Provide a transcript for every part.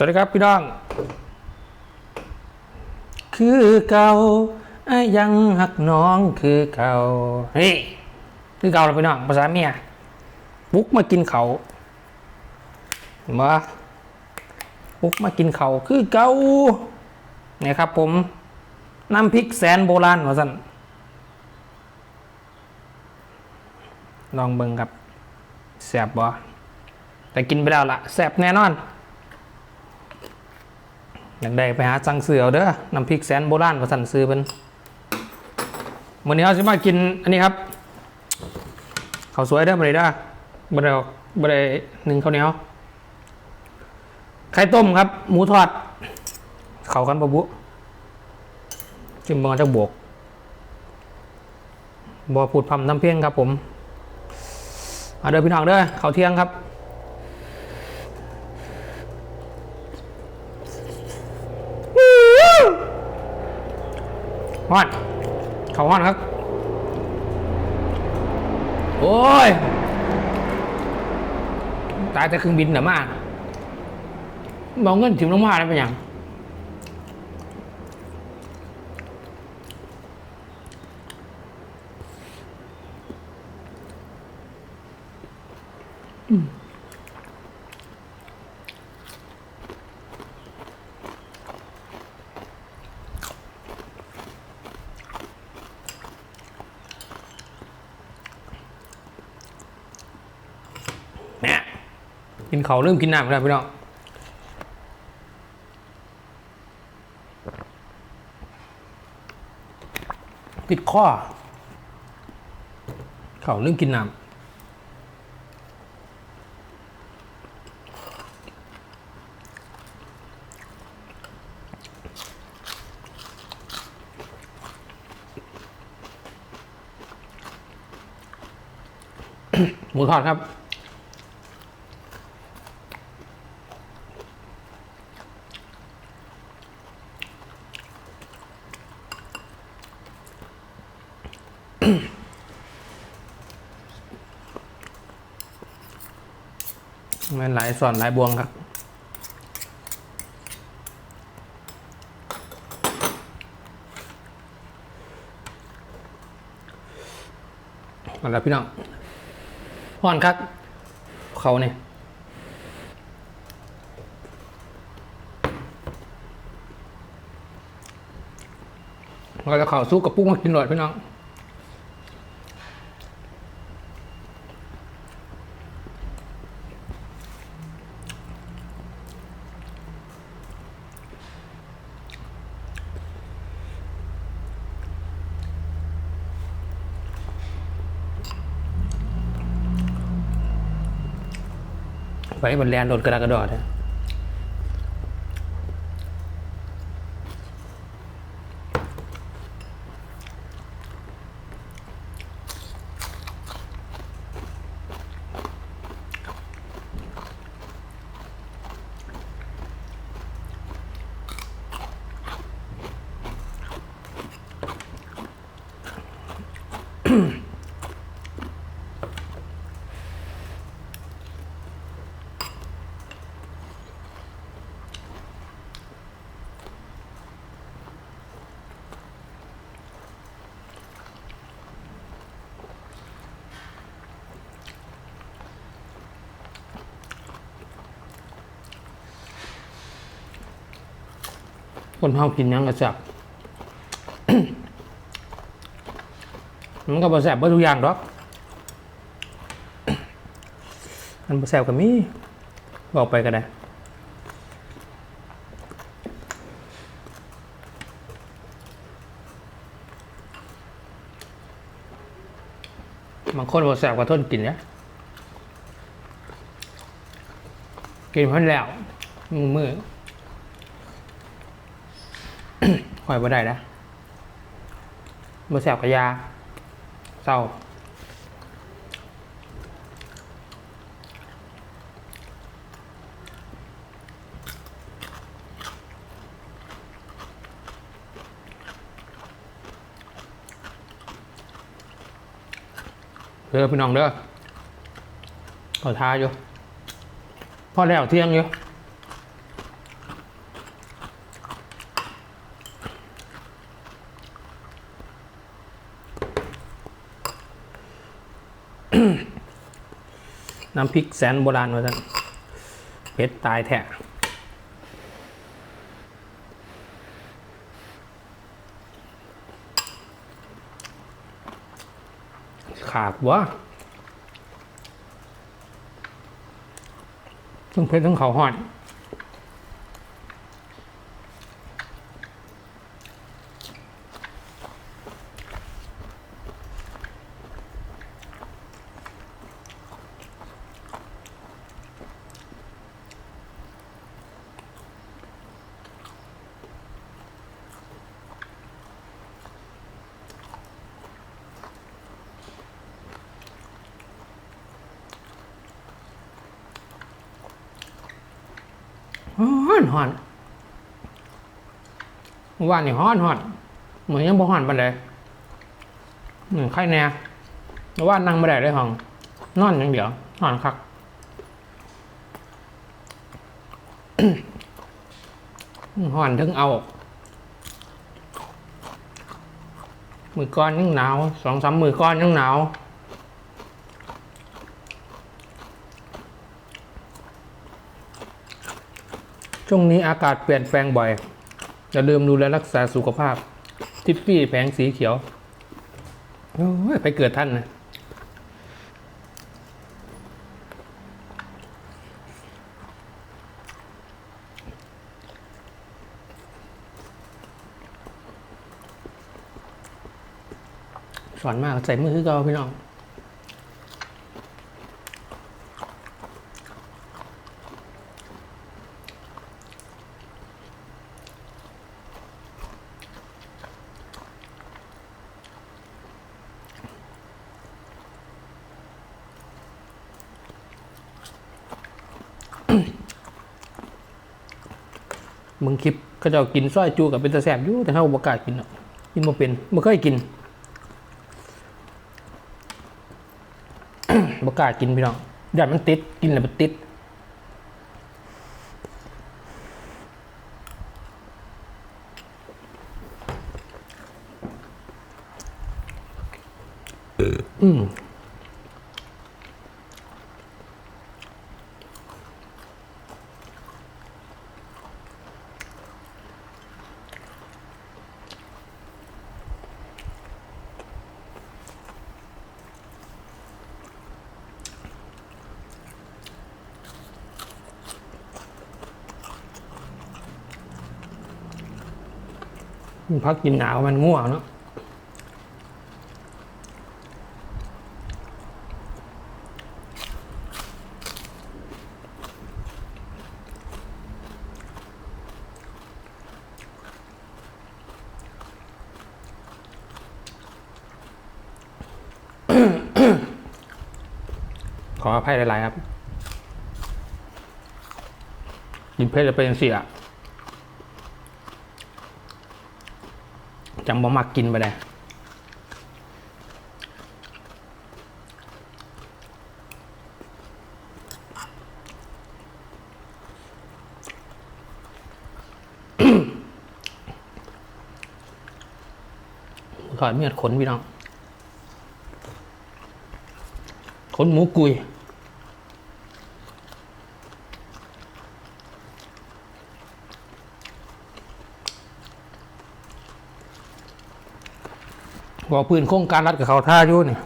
สวัสดีครับพี่น้อง คือเก่ายังหักน้องคือเก่าเฮ้ยคือเก่าแล้วพี่น้องภาษาเมียบุกมากินเขามาบุกมากินเขาคือเก่าเนี่ยครับผมน้ำพริกแสนโบราณว่าสันลองเบิ่งครับแสบบ่แต่กินไปแล้วล่ะแสบแน่นอน อยากได้ไปหาสั่งซื้อเอาเด้อน้ำพริกแสนโบราณประสันซื้อเป็นวันนี้เราจะมากินอันนี้ครับข้าวสวยเด้อบริด้าบริบริหนึ่งข้าวเหนียวไข่ต้มครับ หมูทอดเขากันปะบุจิ้มบองจะบวกบอพูดพำทำเพียงครับผม เอาเด้อพี่น้องเด้อข้าวเที่ยงครับ ฮ้อนเขาฮ้อนครับ โอ้ย ตายแต่เครื่องบินหนามากมองเงินถิ่มลงมาได้เป็นยัง กินเขาเริ่มกินน้ำแล้วพี่น้องติดข้อ เขาเริ่มกินน้ำหมูทอดครับายส่วนลายบวงครับเอาละพี่น้องพ่อนครับ เขาเนี่ยเราจะเข่าสู้กับปุ้งกินหน่อยพี่น้อง ไปบนแลนโดดกระดากระดอดนะ คนเฮากินยังกระจับมันก็บ่แซ่บเบ่ทุกอย่างดอกมันบ่แซ่บก็มีบอกไปก็ได้บางคนบ่แซ่บก็ทนกินเนี่ยกินเพิ่นแล้วมือ มือยบ่ได้นะบ่แสบกับยาเศร้าเด้อพี่น้องเด้อขอทาอยู่พอแล้วเที่ยงอยู่ น้ำพริกแสนโบราณว่าท่านเผ็ดตายแท้ขาดวะต้องเผ็ดต้องเขาหอด ฮ้อนฮ้อนว่านนี่ฮ้อนฮ้อนเหมือนยังบ่ฮ้อนปานใดเหมือนไข่แน่เมื่ว่านั่งไม่ได้เลยห้องนอนอย่างเดียวนอนคักฮ้อนถึงเอา มือก้อนยังหนาวสองสามมือก้อนยังหนาว ช่วงนี้อากาศเปลี่ยนแปลงบ่อย อย่าลืมดูแลรักษาสุขภาพ ทิปปี้แผงสีเขียว โอ้ย ไปเกิดท่านนะ สอนมากใส่มือคือเกาพี่น้อง มึงคลิปเขาจะกินส้อยจูกับเป็นตะแสบอยู่แต่เขาบอกกากินหรอกกินมาเป็นไม่เคยกินบอกกากินพี่น้องอยากมันติดกินแล้วมันติด อืม พักกินหนาวมันง่วงเนาะขออภัยหลายๆครับ กินเพชรจะเป็นเสีย จังบ่มักกินไปเลยถอดเมียดขนพี่น้องขนหมูกุย บอกพื้นโครงการรัดกับเขาท่าอยู่นี่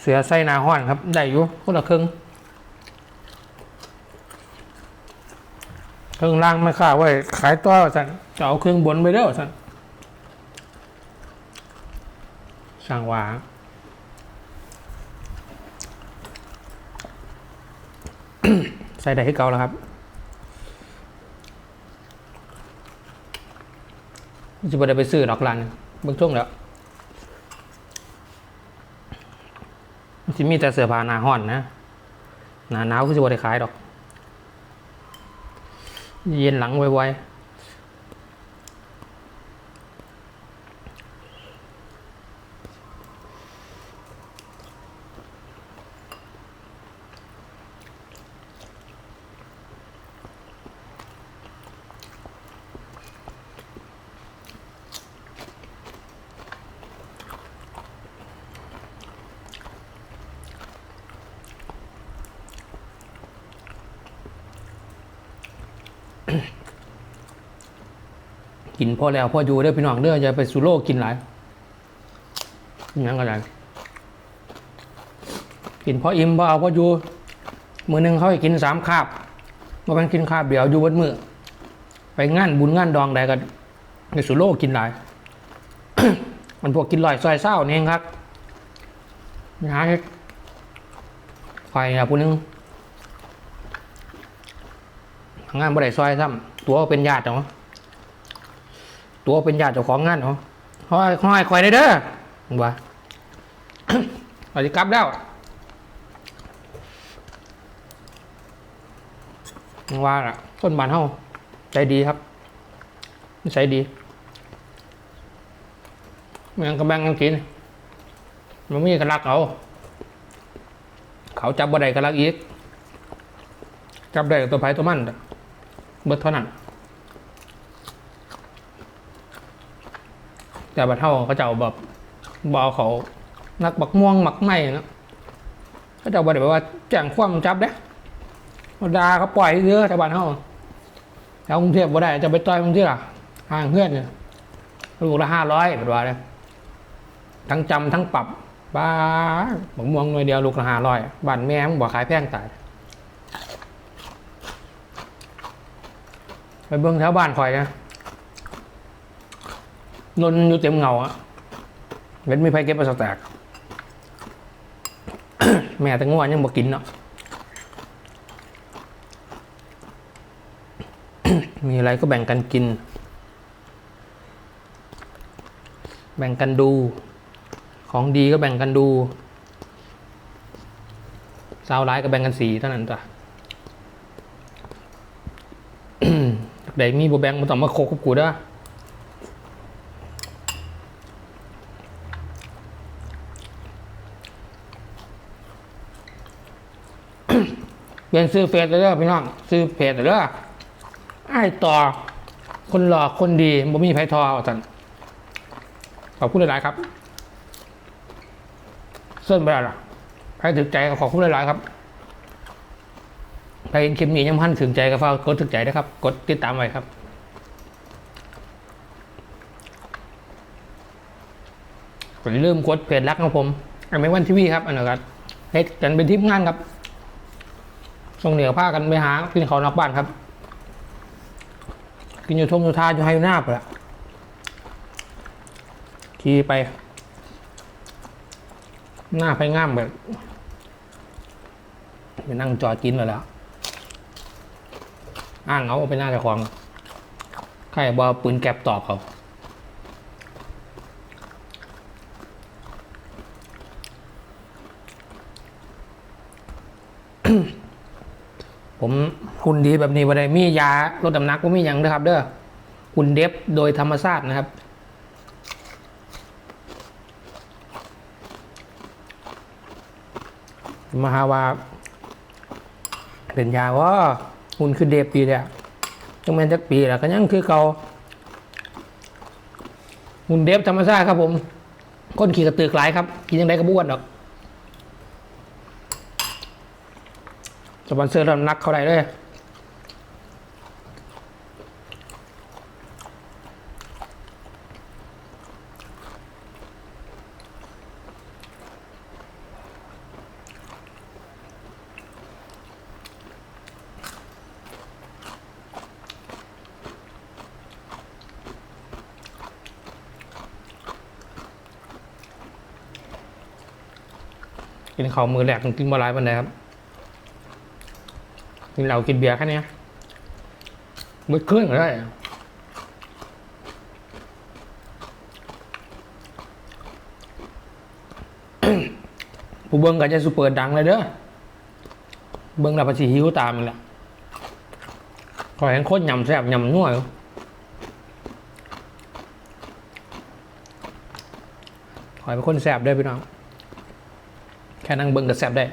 เสือไส้นาห้อนครับ ได้อยู่คนละครึ่งเครื่องล่างไม่ค่าไว้ขายตัวสันจะเอาเครื่องบนไปเด้อสันสั่งหวาใส่ได้ให้เกาแล้วครับจะไปได้ไปซื้อดอกลันเบื้องช่วงแล้ว มีแต่เสื้อผ้าหนาห่อนนะหนาหนาวคือจะบ่ได้ขายดอก เย็นหลังไว กินพอแล้วพออยู่เด้อพี่น้องเด้ออย่าไปสุโลกกินหลายอิหยังก็ได้กินพออิ่มพอเอาพออยู่มือหนึ่งเขาให้กินสามคาบมาเป็นกินคาบเดียวอยู่บนมือไปงานบุญงานดองใดก็ในสุโลกกินหลาย มันพวกกินลอยซอยเศร้านี่เองครับนะไฟอะผู้หนึงงานบ่ได้ซอยซ้ำตัวเป็นญาติเนาะ ตัวเป็นญาติเจ้าของงานเหรอห้อยห้อยคอยได้เด้อว่าเราจะกลับแล้วว่าล่ะคนบ้านเฮาใจดีครับนิสัยดีเมืองกระแบงกันกินมันมีกระลักเอา เขาจับบ่ได้กระลักอีก จับได้ตัวไผ่ตัวมันเบิดเท่านั้น แต่บัดเท่าเขาเจ้าแบบบเอาเขานักบักม่วงหมักไหมเนาะเขาจ้าบอกแบบว่าแจ้งความจับเด้เขาดาเขาปล่อยเยอะแต่บ้านเท่าแถวกรุงเทพบ่ได้จะไปต่อยกรุงเทพล่ะห่างเพื่อนเนี่ยลูกละห้าร้อยเป็นว่าเลยทั้งจำทั้งปรับบ้าบักม่วงหน่วยเดียวลูกละห้าร้อยบ้านแม่มึงบอกขายแพงตายไปเบิ้งแถวบ้านคอยนะ นนอยู่เต็มเงาอะเว้นไม่ไผเก็บไปสแตกแม่แต่งัวยังบ่กินเนาะมีอะไรก็แบ่งกันกิน แบ่งกันดู ของดีก็แบ่งกันดูสาวร้ายก็แบ่งกันสีเท่านั้นจ้ะเด็กมีบแบงมันต้อมาโคกับกูด้อ ปลี่ยนซื้อเฟซเลยเด้อพี่น้องซื้อเพจเลยเด้อไอ้ายต่อ คนหล่อคนดีบ่มีไผทอว่าซั่นขอบคุณหลายๆครับเส้นไปแล้วล่ะใครถึกใจก็ขอบคุณหลายๆครับใครเห็นคลิปนี้ยังพันถึงใจก็ฝากกดถึกใจนะครับ กดติดตามไว้ครับอย่าลืมกดเพจรักของผมอันไม่วันทีวีครับอันนั้นครับเฮ็ดกันเป็นทีมงานครับ ส่งเหนียวผ้ากันไปหากินเขานอกบ้านครับ กินอยู่ทงอยู่ทาอยู่ไฮอยู่หน้าไปละขี่ไป หน้าไปง่ามแบบไปนั่งจอดกินเลยแล้ว อ้างเอาไปหน้าเจ้าของใครบอปืนแก็บตอบเขา ผมหุ่นดีแบบนี้บ่ได้มียาลดน้ำหนักก็มีอย่างนะครับ เด้อหุ่นเดฟโดยธรรมชาตินะครับมหาว่าเป็นยาว่าหุ่นคือเดฟปีแล้วจังแม่นจักปีแล้วก็ยังคือเก่าหุ่นเดฟธรรมชาติครับผมคนขี่กระตือกหลายครับกินยังไงก็บ้วนดอก สปอนเซอร์น้ำนักเขาได้เลยกินข้าวมือแหลกกินมาหลายวันเลยครับ กินเหล้ากินเบียร์แค่เนี้ยมืดเครื่องก็ได้ผู้เบิ้งก็จะสุเปิดดังเลยเด้อ เบิ้งแล้วภาษีหิวตามอีกแหละขอเห็นโคตรยำแซ่บยำนัวอยู่ขอให้เป็นคนแซ่บได้พี่น้อง แค่นั่งเบิ้งก็แซ่บได้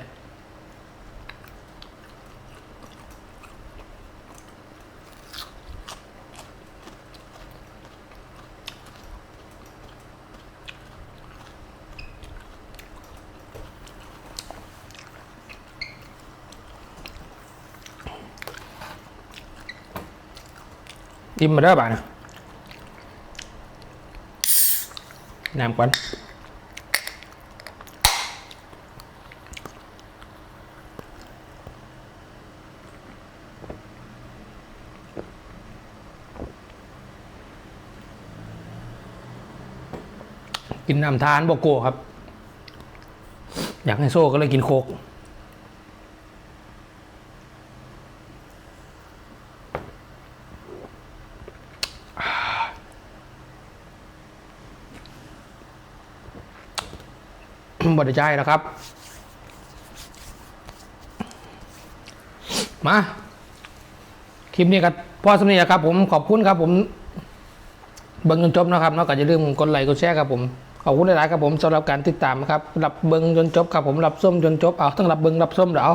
จิ้มมาเด้อบ่านะน้ำก่อนกินน้ำทานโบโก้ครับ อยากให้โซ่ก็เลยกินโคก บริใจแล้วครับ มาคลิปนี้ก็พ่อสำนีครับ ผมขอบคุณครับ ผมเบิ้งจนจบนะครับนอกจากจะลืมกดไลค์กดแชร์ครับผมขอบคุณหลายๆครับผมสำหรับการติดตามครับรับเบิ้งจนจบครับผมรับส้มจนจบเอาทั้งรับเบิ้งรับส้มเดี๋ยว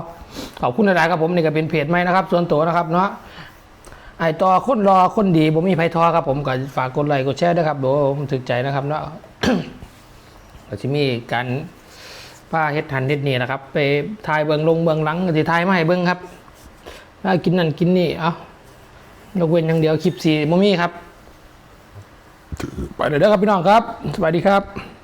ขอบคุณหลายๆครับผมนี่ก็เป็นเพจใหม่นะครับ ส่วนตัวนะครับเนาะไอต่อคนรอคนดีผมมีไพทอครับ ผมก็ฝากกดไลค์กดแชร์ด้วยครับดี๋ยวผมถึกใจนะครับเนาะก็จะมีการ ป้าเฮ็ดทันเฮ็ดนี่นะครับ ไปทายเบื้องลงเบื้องหลังสิทายมาให้เบิงครับถ้ากินนั่นกินนี่เอายกเว้นอย่างเดียวคลิปสีบ่มมี่ครับ ไปเดี๋ยวเด้อครับพี่น้องครับ สวัสดีครับ